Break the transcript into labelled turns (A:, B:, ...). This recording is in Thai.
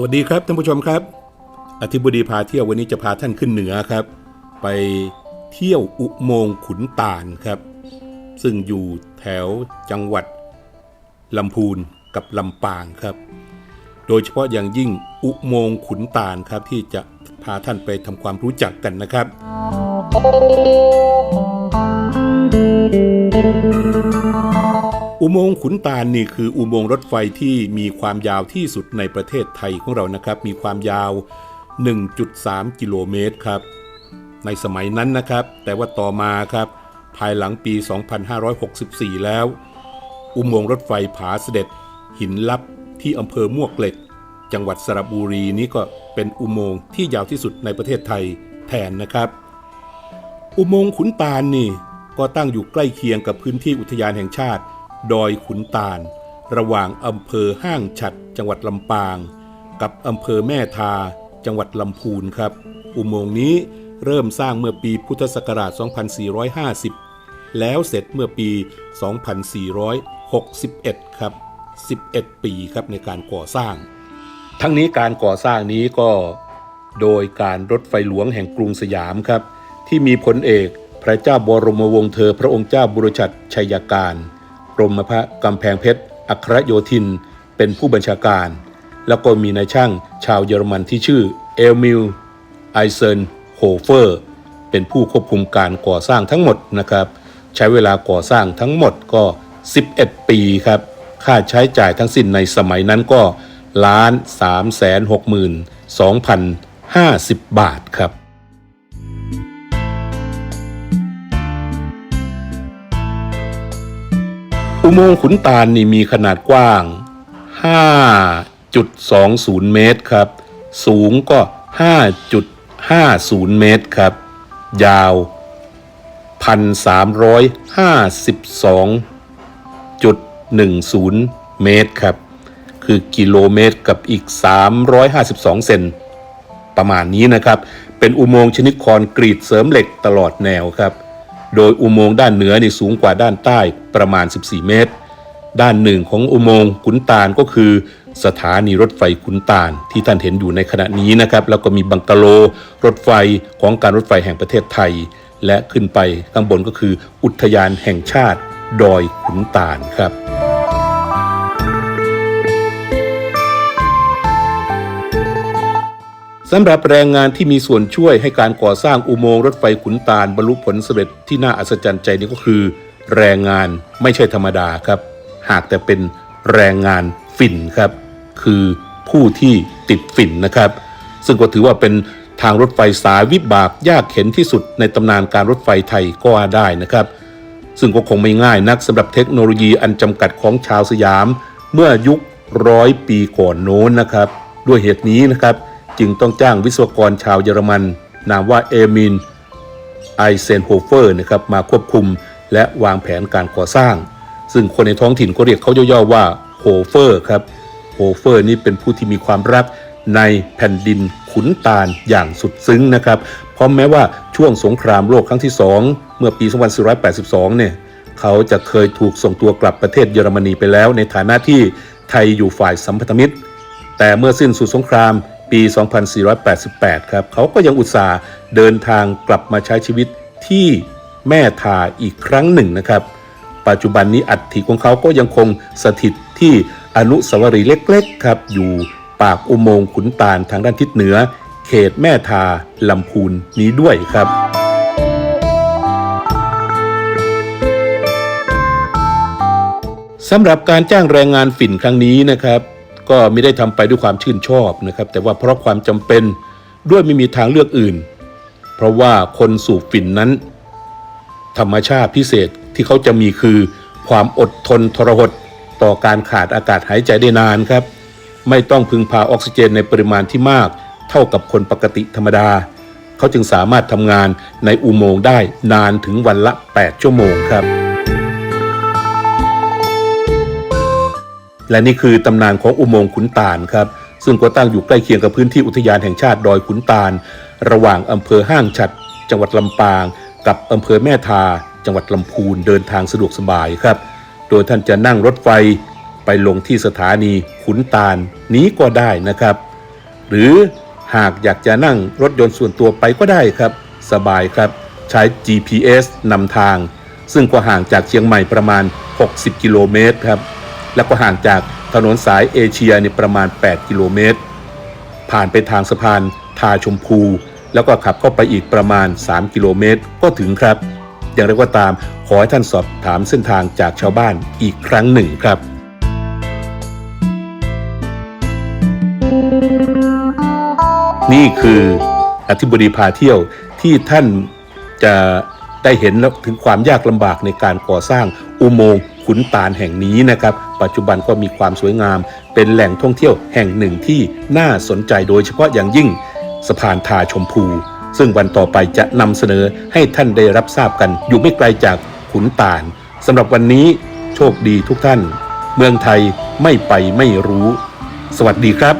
A: สวัสดีครับท่านผู้ชมครับ อธิบดีพาเที่ยววันนี้จะพาท่านขึ้นเหนือครับ ไปเที่ยวอุโมงขุนตาลครับ ซึ่งอยู่แถวจังหวัดลำพูนกับลำปางครับ โดยเฉพาะอย่างยิ่งอุโมงขุนตาลครับที่จะพาท่านไปทำความรู้จักกันนะครับ อุโมงค์ขุนตาลนี่คืออุโมงค์รถไฟที่มีความยาวที่สุดในประเทศไทยของเรานะครับ มีความยาว 1.3 กิโลเมตรครับ ในสมัยนั้นนะครับ แต่ว่าต่อมาครับ ภายหลังปี 2564 แล้ว อุโมงค์รถไฟผาเสด็จ หินลับที่อำเภอมวกเหล็ก จังหวัดสระบุรีนี้ก็เป็นอุโมงค์ที่ยาวที่สุดในประเทศไทยแทนนะครับ อุโมงค์ขุนตาลนี่ก็ตั้งอยู่ใกล้เคียงกับพื้นที่อุทยานแห่งชาติ ดอยขุนตาล ระหว่างอำเภอห้างฉัดจังหวัดลำปาง กับอำเภอแม่ทา จังหวัดลำพูนครับ อุโมงค์นี้เริ่มสร้างเมื่อปีพุทธศักราช 2450 แล้วเสร็จเมื่อปี 2461 ครับ 11 ปีครับในการก่อสร้าง ทั้งนี้การก่อสร้างนี้ก็โดยการรถไฟหลวงแห่งกรุงสยามครับ ที่มีพลเอกพระเจ้าบรมวงศ์เธอพระองค์เจ้าบุรชัดชัยการ รมพระกำแพงเพชร อัครโยธิน เป็นผู้บัญชาการ แล้วก็มีนายช่างชาวเยอรมันที่ชื่อเอลมิลไอเซนโฮเฟอร์ เป็นผู้ควบคุมการก่อสร้างทั้งหมดนะครับ ใช้เวลาก่อสร้างทั้งหมดก็ 11 ปีครับ ค่าใช้จ่ายทั้งสิ้นในสมัยนั้นก็ล้าน3 6 2 0 50บาทครับ อุโมงค์ขุนตาลนี่มีขนาดกว้าง 5.20 เมตรครับ สูงก็ 5.50 เมตรครับ ยาว 1,352.10 เมตรครับ คือกิโลเมตรกับอีก 352 เซนประมาณนี้นะครับ เป็นอุโมงค์ชนิดคอนกรีตเสริมเหล็กตลอดแนวครับ โดยอุโมงค์ด้านเหนือนี่สูงกว่าด้านใต้ประมาณ 14 เมตร ด้านหนึ่งของอุโมงค์ขุนตาลก็คือ สถานีรถไฟขุนตาลที่ท่านเห็นอยู่ในขณะนี้นะครับ แล้วก็มีบังกะโล รถไฟของการรถไฟแห่งประเทศไทย และขึ้นไปข้างบนก็คืออุทยานแห่งชาติ ดอยขุนตาลครับ สำหรับแรงงานที่มีส่วนช่วยให้การก่อสร้างอุโมงค์รถไฟขุนตาลบรรลุผลสำเร็จที่น่าอัศจรรย์ใจนี้ก็คือ แรงงานไม่ใช่ธรรมดาครับ หากแต่เป็นแรงงานฝิ่นครับ คือผู้ที่ติดฝิ่นนะครับ ซึ่งก็ถือว่าเป็นทางรถไฟสายวิบากยากเข็นที่สุดในตำนานการรถไฟไทยก็ว่าได้นะครับ ซึ่งก็คงไม่ง่ายนักสำหรับเทคโนโลยีอันจำกัดของชาวสยาม เมื่อยุคร้อยปีก่อนโน้นนะครับ ด้วยเหตุนี้นะครับ จึงต้องจ้างวิศวกรชาวเยอรมัน นามว่าเอมินไอเซนโฮเฟอร์นะครับมาควบคุมและวางแผนการก่อสร้าง ซึ่งคนในท้องถิ่นก็เรียกเขาย่อๆว่าโฮเฟอร์ครับโฮเฟอร์นี่เป็นผู้ที่มีความรักในแผ่นดินขุนตาลอย่างสุดซึ้งนะครับเพราะแม้ว่าช่วงสงครามโลกครั้งที่ 2 เมื่อปี 2482 เนี่ยเขาจะเคยถูกส่งตัวกลับประเทศเยอรมนีไปแล้ว ในฐานะที่ไทยอยู่ฝ่ายสัมพันธมิตร แต่เมื่อสิ้นสุดสงคราม ปี 2488 ครับเขาก็ยังอุตส่าห์เดินทางกลับมาใช้ชีวิตที่แม่ทาอีกครั้งหนึ่งนะครับ ปัจจุบันนี้อัฐิของเขาก็ยังคงสถิตที่อนุสาวรีย์เล็กๆครับ อยู่ปากอุโมงค์ขุนตาลทางด้านทิศเหนือ เขตแม่ทาลำพูนนี้ด้วยครับสำหรับการจ้างแรงงานฝิ่นครั้งนี้นะครับ ก็ไม่ได้ทำไปด้วยความชื่นชอบนะครับ แต่ว่าเพราะความจำเป็นด้วยไม่มีทางเลือกอื่น เพราะว่าคนสูบฝิ่นนั้น ธรรมชาติพิเศษที่เขาจะมีคือ ความอดทนทรหดต่อการขาดอากาศหายใจได้นานครับ ไม่ต้องพึงพาออกซิเจนในปริมาณที่มาก เท่ากับคนปกติธรรมดา เขาจึงสามารถทำงานในอุโมงค์ได้นานถึงวันละ 8 ชั่วโมงครับ และนี่คือตำนานของอุโมงค์ขุนตาลครับ ซึ่งก็ตั้งอยู่ใกล้เคียงกับพื้นที่อุทยานแห่งชาติดอยขุนตาล ระหว่างอำเภอห้างฉัด จังหวัดลำปาง กับอำเภอแม่ทา จังหวัดลำพูนเดินทางสะดวกสบายครับ โดยท่านจะนั่งรถไฟไปลงที่สถานีขุนตาลนี้ก็ได้นะครับ หรือหากอยากจะนั่งรถยนต์ส่วนตัวไปก็ได้ครับ สบายครับ ใช้ GPS นำทาง ซึ่งก็ห่างจากเชียงใหม่ประมาณ 60 กิโลเมตรครับ แล้วก็ห่างจากถนนสายเอเชียเนี่ยประมาณ 8 กิโลเมตร ผ่านไปทางสะพานทาชมพู แล้วก็ขับเข้าไปอีกประมาณ 3 กิโลเมตรก็ถึงครับ อย่างไรก็ตามขอให้ท่านสอบถามเส้นทางจากชาวบ้านอีกครั้งหนึ่งครับนี่คืออธิบดีพาเที่ยวที่ท่านจะได้เห็นถึงความยากลำบากในการก่อสร้างอุโมงค์ ขุนตาลแห่งนี้นะครับ ปัจจุบันก็มีความสวยงาม เป็นแหล่งท่องเที่ยวแห่งหนึ่งที่น่าสนใจโดยเฉพาะอย่างยิ่งสะพานทาชมพู ซึ่งวันต่อไปจะนำเสนอให้ท่านได้รับทราบกันอยู่ไม่ไกลจากขุนตาลสำหรับวันนี้โชคดีทุกท่าน เมืองไทยไม่ไปไม่รู้ สวัสดีครับ